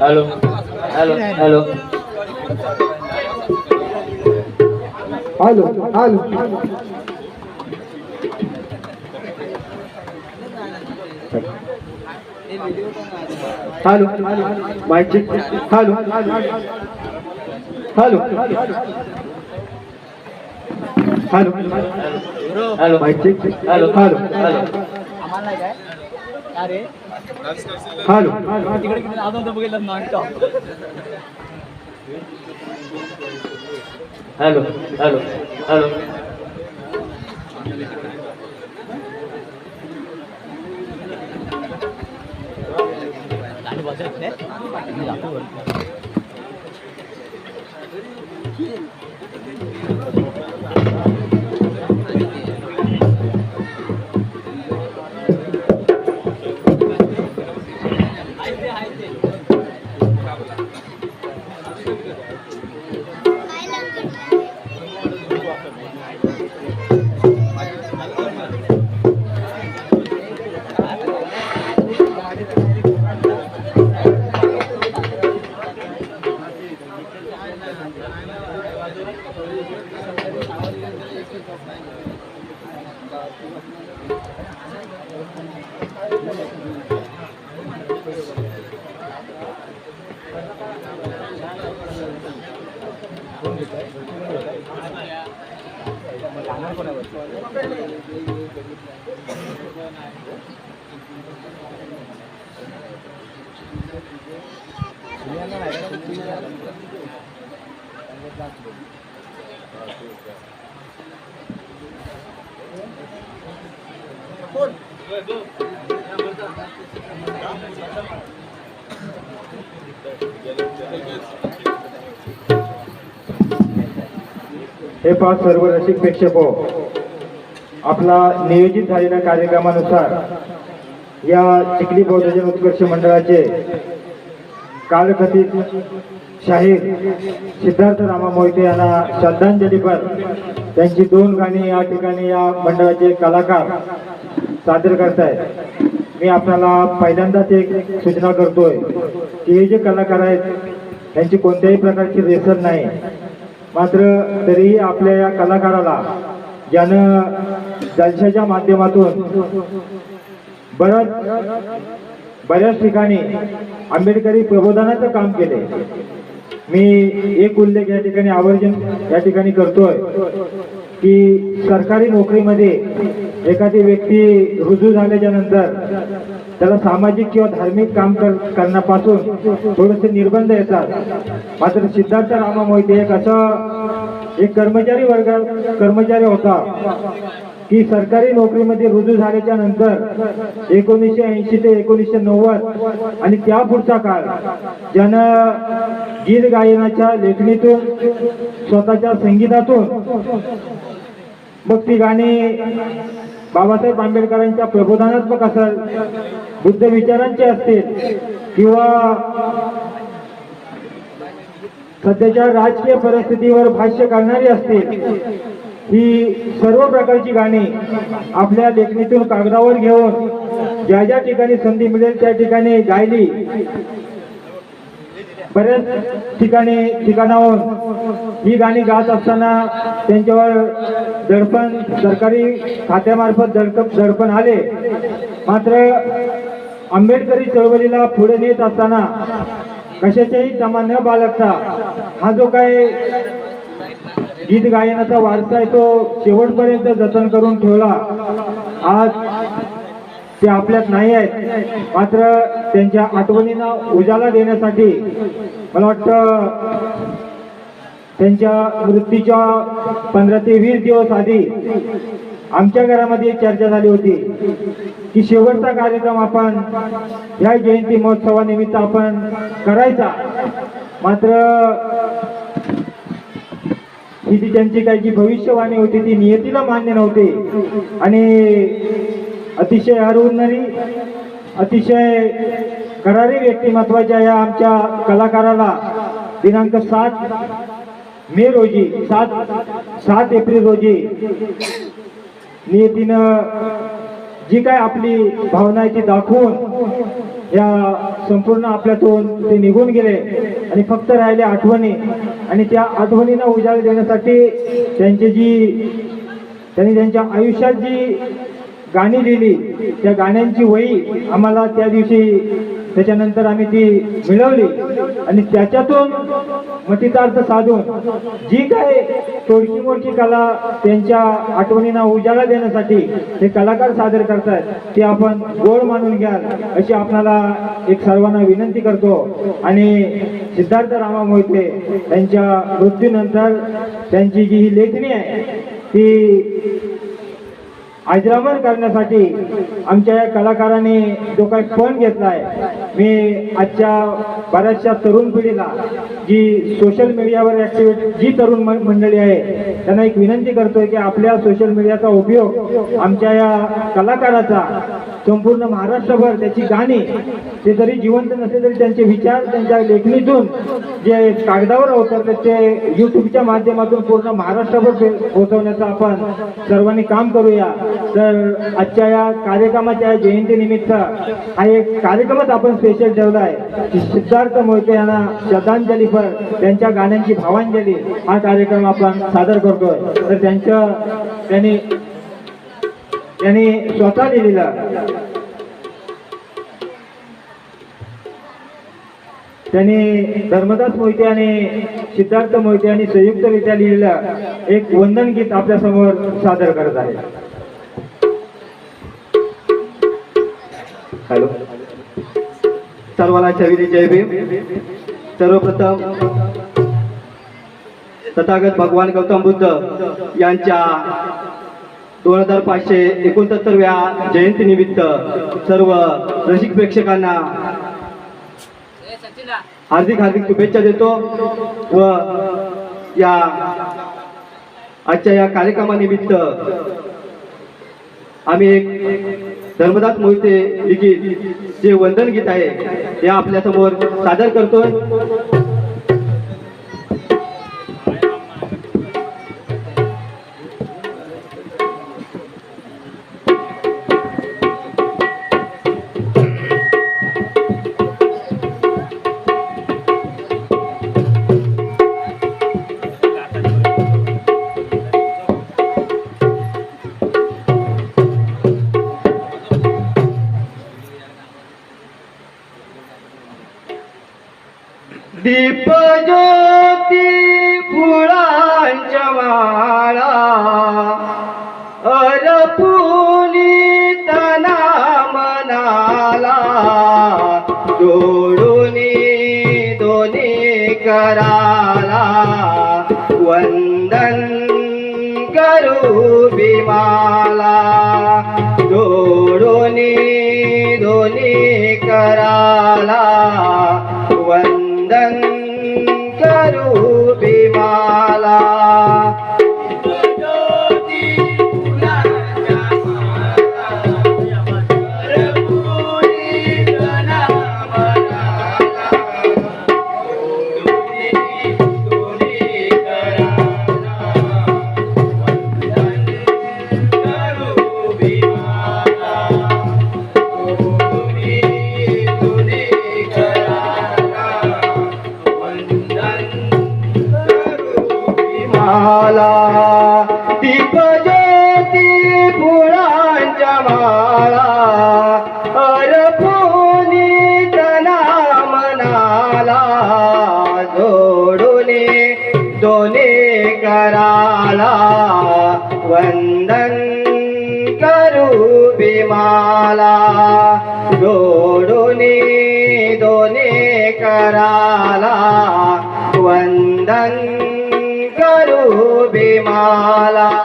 Hello hello hello hello hello hello check hello hello hello hello hello hello hello hello तिकडे किती अजून तर बघितलं नाटक हॅलो हॅलो हॅलो गाडी वाजत नाही Good. Good. Good. हे पाच सर्व रसिक प्रेक्षक हो. आपला नियोजित झालेल्या कार्यक्रमानुसार या चिखली बौद्धजन उत्कर्ष मंडळाचे कालकथित शाहीर सिद्धार्थ रामा मोहिते यांना श्रद्धांजलीपर त्यांची दोन गाणी या ठिकाणी या मंडळाचे कलाकार सादर करतायत. मी आपल्याला पहिल्यांदाच एक सूचना करतोय की हे जे कलाकार आहेत त्यांची कोणत्याही प्रकारची रेसल नाही. मात्र तरीही आपल्या या कलाकाराला ज्यानं जलशाच्या माध्यमातून बऱ्याच बऱ्याच ठिकाणी आंबेडकरी प्रबोधनाचं काम केले मी एक उल्लेख या ठिकाणी आवर्जून या ठिकाणी करतोय. की सरकारी नोकरीमध्ये एखादी व्यक्ती रुजू झाल्याच्यानंतर त्याला सामाजिक किंवा धार्मिक काम कर करण्यापासून थोडेसे निर्बंध येतात. मात्र सिद्धार्थ रामा मोहिते एक असं एक कर्मचारी वर्ग कर्मचारी होता की सरकारी नोकरीमध्ये रुजू झाल्याच्यानंतर एकोणीसशे ऐंशी ते एकोणीसशे नव्वद आणि त्या पुढचा काळ ज्यानं गीत गायनाच्या लेखणीतून स्वतःच्या संगीतातून मग ती गाणी बाबासाहेब आंबेडकरांच्या प्रबोधनात्मक असेल बुद्ध विचारांचे असतील किंवा सध्याच्या राजकीय परिस्थितीवर भाष्य करणारी असतील ही सर्व प्रकारची गाणी आपल्या लेखणीतून कागदावर घेऊन ज्या ज्या ठिकाणी संधी मिळेल त्या ठिकाणी गायली. बऱ्याच ठिकाणी ठिकाणाहून ही गाणी गात असताना त्यांच्यावर दडपण सरकारी खात्यामार्फत दडप दडपण आले. मात्र आंबेडकरी चळवळीला पुढे नेत असताना कशाच्याही तमा न बाळगता हा जो काही गीत गायनाचा वारसा आहे तो शेवटपर्यंत जतन करून ठेवला. आज ते आपल्यात नाही आहेत. मात्र त्यांच्या आठवणींना उजाला देण्यासाठी मला वाटतं त्यांच्या मृत्यूच्या पंधरा ते वीस दिवस आधी आमच्या घरामध्ये एक चर्चा झाली होती की शेवटचा कार्यक्रम आपण या जयंती महोत्सवानिमित्त आपण करायचा. मात्र ही जी त्यांची काही जी भविष्यवाणी होती ती नियतीला मान्य नव्हती आणि अतिशय हरवणारी अतिशय करारी व्यक्तिमत्वाच्या या आमच्या कलाकाराला दिनांक सात मे रोजी सात सात एप्रिल रोजी नियतीनं जी काय आपली भावना आहे ती दाखवून या संपूर्ण आपल्यातून ते निघून गेले आणि फक्त राहिले आठवणी आणि त्या आठवणींना उजाळ देण्यासाठी त्यांची जी त्यांनी त्यांच्या आयुष्यात जी गाणी लिहिली. त्या गाण्यांची वही आम्हाला त्या दिवशी त्याच्यानंतर आम्ही ती मिळवली. आणि त्याच्यातून मतितार्थ साधून जी काय तोडकी मोडकी कला त्यांच्या आठवणींना उजाळा देण्यासाठी हे कलाकार सादर करतात ते आपण गोड मानून घ्याल अशी आपणाला एक सर्वांना विनंती करतो. आणि सिद्धार्थ रामा मोहिते यांच्या मृत्यूनंतर त्यांची जी ही लेखणी आहे ती हैदराबाद करण्यासाठी आमच्या या कलाकारांनी जो काही फंड घेतलाय मी आजच्या बऱ्याचशा तरुण पिढीला जी सोशल मीडियावर ऍक्टिव्हिट जी तरुण मंडळी आहे त्यांना एक विनंती करतोय की आपल्या सोशल मीडियाचा उपयोग आमच्या या कलाकाराचा संपूर्ण महाराष्ट्रभर त्याची गाणी ते जरी जिवंत नसले तरी त्यांचे विचार त्यांच्या लेखणीतून जे कागदावर अवतरले ते युट्यूबच्या माध्यमातून पूर्ण महाराष्ट्रभर पे- पोहोचवण्याचं आपण सर्वांनी काम करूया. तर आजच्या या कार्यक्रमाच्या जयंतीनिमित्त हा एक कार्यक्रमच आपण स्पेशल ठेवला आहे. सिद्धार्थ मोहिते यांना श्रद्धांजलीपर त्यांच्या गाण्यांची भावांजली हा कार्यक्रम आपण सादर करतो तर त्यांचं त्यांनी त्यांनी स्वतः लिहिलेलं. त्यांनी धर्मदास मोहिते आणि सिद्धार्थ मोहिते यांनी संयुक्तरित्या लिहिलेलं एक वंदन गीत आपल्यासमोर सादर करत आहे. हॅलो. सर्वांना छविली जय भीम. सर्वप्रथम तथागत भगवान गौतम बुद्ध यांच्या दोन हजार पाचशे एकोणसत्तरव्या जयंतीनिमित्त सर्व रसिक प्रेक्षकांना हार्दिक हार्दिक शुभेच्छा देतो व या आजच्या या कार्यक्रमानिमित्त आम्ही एक धर्मदास मोहिते लिखित जे वंदन गीत आहे ते आपल्यासमोर सादर करतोय. करू कराला वंदन करू विमाला जोडूनी दोन्ही कराला वंदन करू विमाला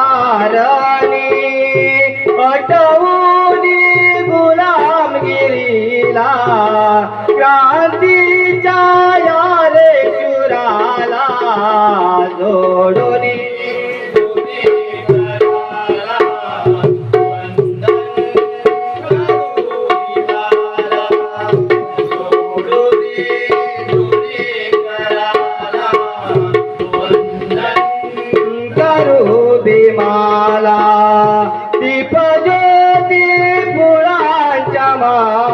नारायण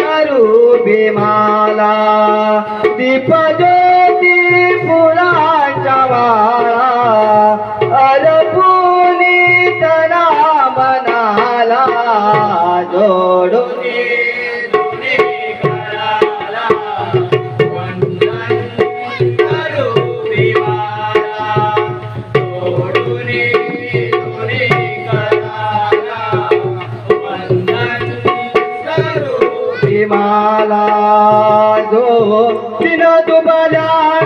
करू भीमाला दीपजो राजा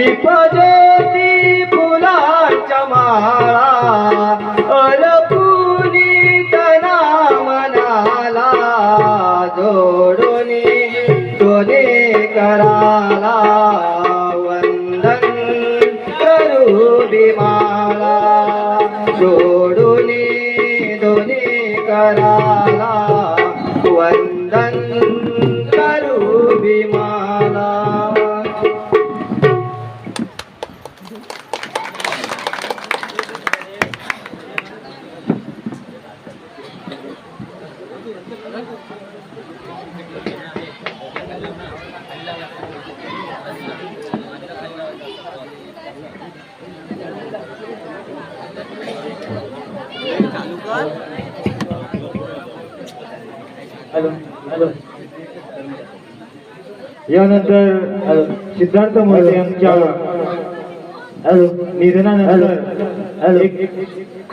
दीप ज्योती फुलाच्या मा यानंतर सिद्धार्थ मोहिते यांच्या निधनानंतर एक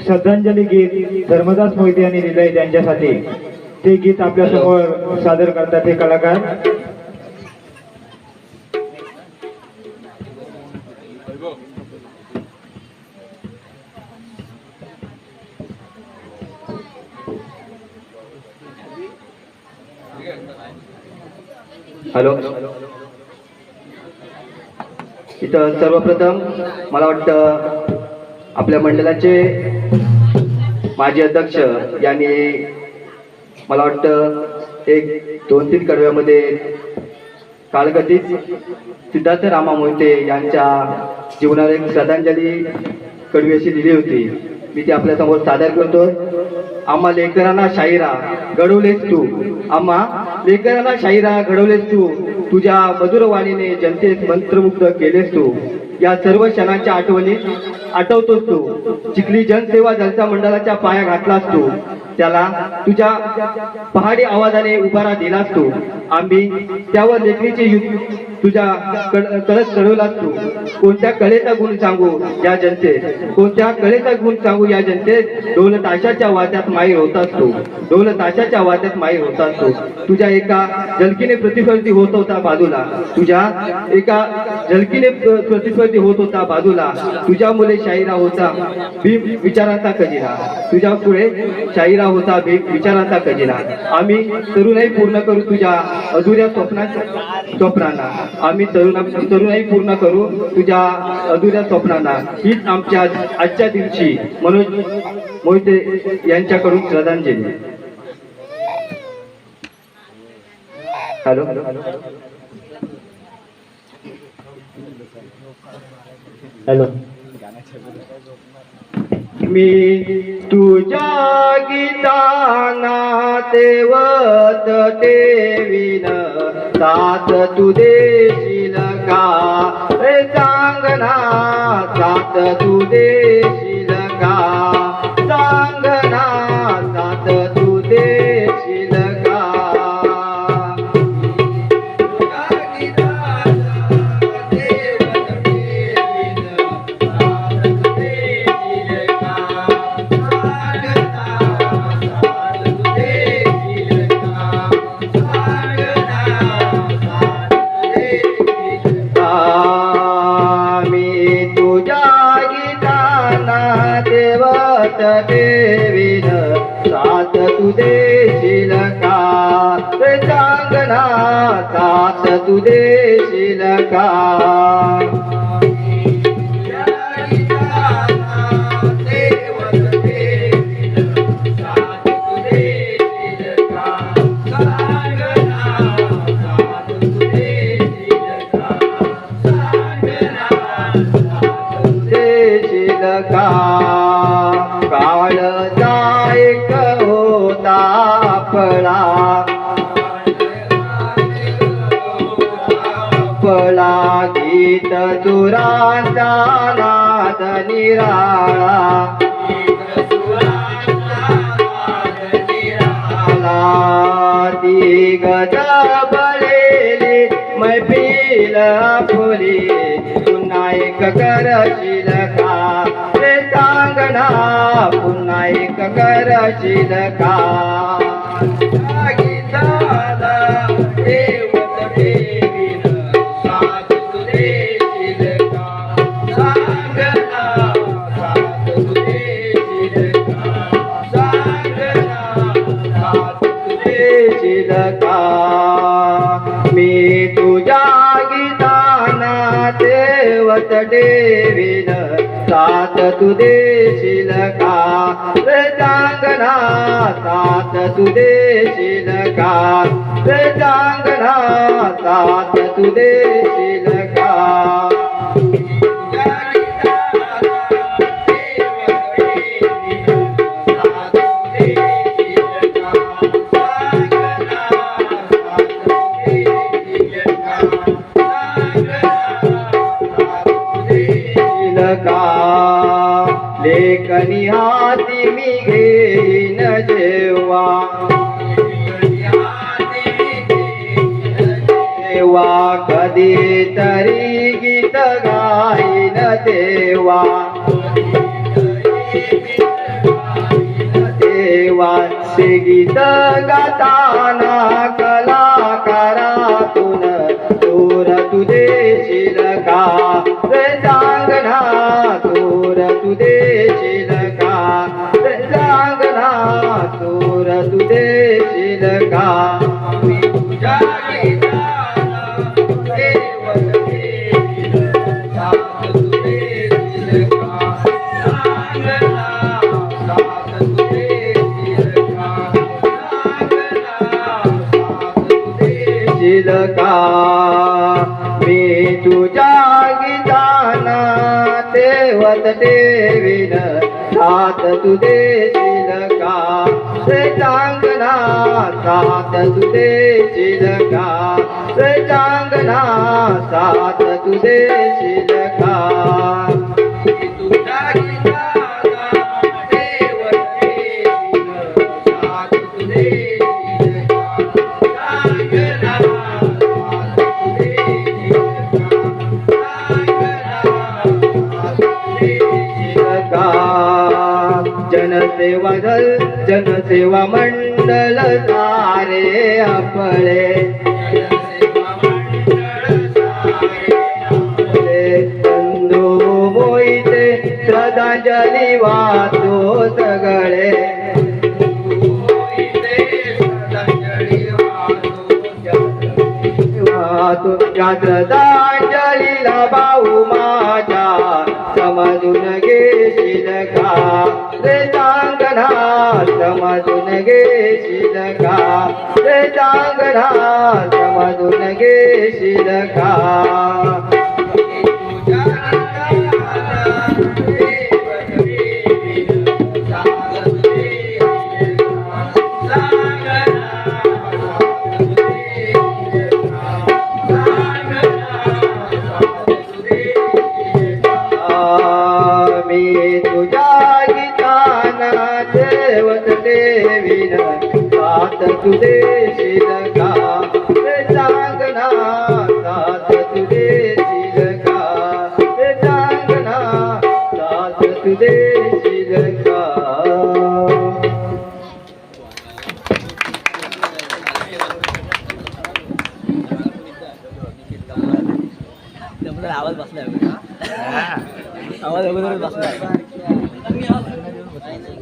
श्रद्धांजली गीत धर्मदास मोहिते यांनी लिहिलंय त्यांच्यासाठी. ते गीत आपल्यासमोर सादर करतात हे कलाकार. हॅलो. इथं सर्वप्रथम मला वाटतं आपल्या मंडळाचे माजी अध्यक्ष यांनी मला वाटतं एक दोन तीन कडव्यामध्ये कालगतीत सिद्धार्थ रामा मोहिते यांच्या जीवनाला एक श्रद्धांजली कडवी अशी दिली होती. मी ते आपल्यासमोर सादर करतो. आम्हा लेकरांना शाहिरा घडवलेस तू. आम्हा लेकरांना शाहिरा घडवलेस तू. तुझ्या मधुरवाणीने जनतेत मंत्रमुग्ध केलेस तू. या सर्व क्षणांच्या आठवणीत आठवतोस तू. चिखली जनसेवा जलसा मंडळाच्या पाया घातलास तू. त्याला तुझ्या पहाडी आवाजाने उभारा दिलास तू. आम्ही त्यावर लेखणीचे युग तुझ्या कड- कळत तू. कोणत्या कलेचा गुण सांगू या जनतेत? कोणत्या कलेचा गुण सांगू या जनतेत? ढोल ताशाच्या वाद्यात माहीर होतास तू. ढोल ताशाच्या वाद्यात माहीर होतास तू. तुझ्या एका झलकीने प्रतिस्पर्धी होत होता बाजूला. तुझ्या एका झलकीने प्रतिस्पर्धी होत होता बाजूला. तुझ्या मुले शाहिरा होता भीम विचारांचा कजिरा तुझ्या पुढे शाहिरा होता भीम विचारांचा कजिरा आम्ही तरुणाई पूर्ण करू तुझ्या अधुऱ्या स्वप्नाच्या स्वप्नांना. आम्ही तरुण तरुणाई पूर्ण करू तुझ्या अधुऱ्या स्वप्नांना. हीच आमच्या आजच्या दिवशी मनोज मोहिते यांच्याकडून श्रद्धांजली. हॅलो. हॅलो. मी तुझ्या गीताना देवत देवीन सात तू देशील का? रे सांगना सात तू देशील का? सांग का काळचा एक होता फळा फळा गीत दुरांचा नाद निराळा. पुन्हा एक करशील का? गीताला देवत देवीन साथ तू का? सांगना साथ का? सांगना साथ तू का? मी तुझ्या गीताना देवत देवीन साथ तू देशील का? रे चांगना साथ का रे चांगना साथ लेखनी हाती मी घेईन जेव्हा देवा कधी तरी गीत गाईन देवा देवाचे गीत गाताना कला देवीन सात तू शिलका का? चांगना सात तू शिलका का? चांगना सात तू देशील सेवा दल जनसेवा मंडल सारे आपले. बंधू मोहिते श्रद्धांजली वाचो सगळे. वाचो या श्रद्धांजलीला भाऊ माझ्या. रे चांगणा समजून घेशील का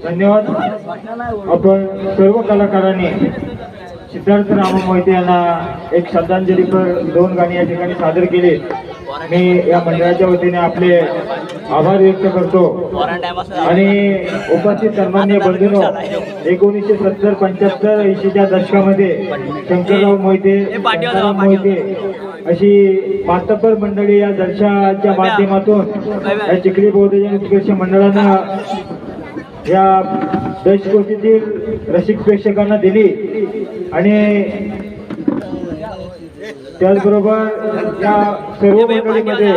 धन्यवाद. आपण सर्व कलाकारांनी सिद्धार्थ राम मोहिते यांना एक श्रद्धांजलीपर दोन गाणी या ठिकाणी सादर केली. मी या मंडळाच्या वतीने आपले आभार व्यक्त करतो. आणि उपस्थित सन्मान्य बंधूंनो एकोणीसशे सत्तर पंच्याहत्तर ऐंशीच्या दशकामध्ये शंकरराव मोहिते मोहिते अशी मातब्बर मंडळी या जलशाच्या माध्यमातून या चिखली बौद्धजन उत्कर्ष मंडळानं या दशकोशीतील रसिक प्रेक्षकांना दिली. आणि त्याचबरोबर या सर्व मंडळीमध्ये